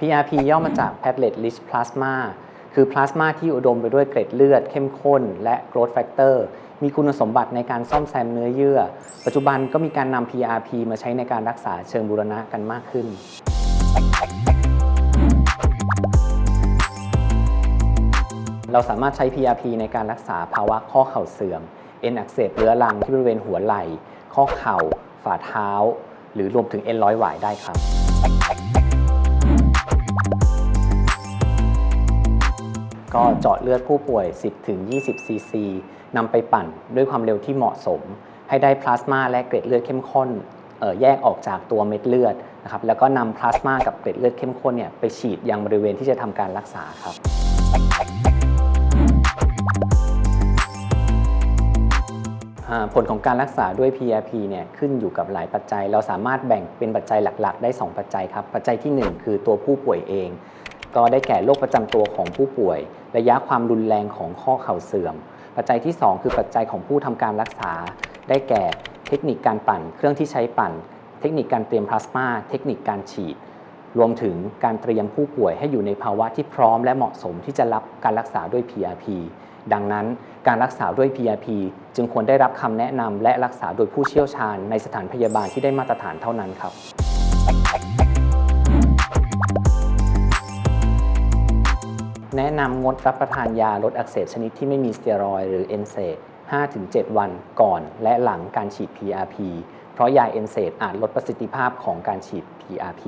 PRP ย่อมาจาก platelet rich plasma คือพลาสมาที่อุดมไปด้วยเกล็ดเลือด เข้มข้น และ growth factor มีคุณสมบัติในการซ่อมแซมเนื้อเยื่อ ปัจจุบันก็มีการนำ PRP มาใช้ในการรักษาเชิงบูรณะกันมากขึ้น เราสามารถใช้ PRP ในการรักษาภาวะข้อเข่าเสื่อม เอ็นอักเสบเรื้อรังที่บริเวณหัวไหล่ ข้อเข่า ฝ่าเท้า หรือรวมถึงเอ็นร้อยหวายได้ครับ ก็เจาะเลือดผู้ป่วย 10-20 ซีซีนำไปปั่นด้วยความเร็วที่เหมาะสม ให้ได้พลาสมาและเกล็ดเลือดเข้มข้นแยกออกจากตัวเม็ดเลือดนะครับแล้วก็นำพลาสมากับเกล็ดเลือดเข้มข้นเนี่ยไปฉีดยังบริเวณที่จะทำการรักษาครับผลของการรักษาด้วย PRP เนี่ยขึ้นอยู่กับหลายปัจจัย เราสามารถแบ่งเป็นปัจจัยหลัก ๆ ได้ 2 ปัจจัยครับ ปัจจัยที่ 1 คือตัวผู้ป่วยเอง ก็ได้แก่โรคประจำตัวของผู้ป่วย ระยะความรุนแรงของข้อเข่าเสื่อม ปัจจัยที่ 2 คือปัจจัยของผู้ทำการรักษา ได้แก่เทคนิคการปั่น เครื่องที่ใช้ปั่น เทคนิคการเตรียมพลาสมา เทคนิคการฉีด รวมถึงการเตรียมผู้ป่วยให้อยู่ในภาวะที่พร้อมและเหมาะสมที่จะรับการรักษาด้วย PRP ดังนั้นการรักษาด้วย PRP จึงควรได้รับคำแนะนำและรักษาโดยผู้เชี่ยวชาญในสถานพยาบาลที่ได้มาตรฐานเท่านั้นครับ นำงดรับประทานยาลดอักเสบชนิดที่ไม่มีสเตียรอยหรือเอนเซด5-7 วันก่อนและหลังการฉีด PRP เพราะยาเอนเซดอาจลดประสิทธิภาพของการฉีด PRP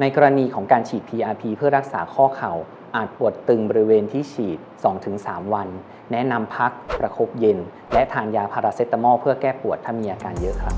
ในกรณีของการฉีด PRP เพื่อรักษาข้อเข่าอาจปวดตึงบริเวณที่ฉีด 2-3 วัน แนะนำพักประคบเย็น และทานยาพาราเซตามอลเพื่อแก้ปวดถ้ามีอาการเยอะครับ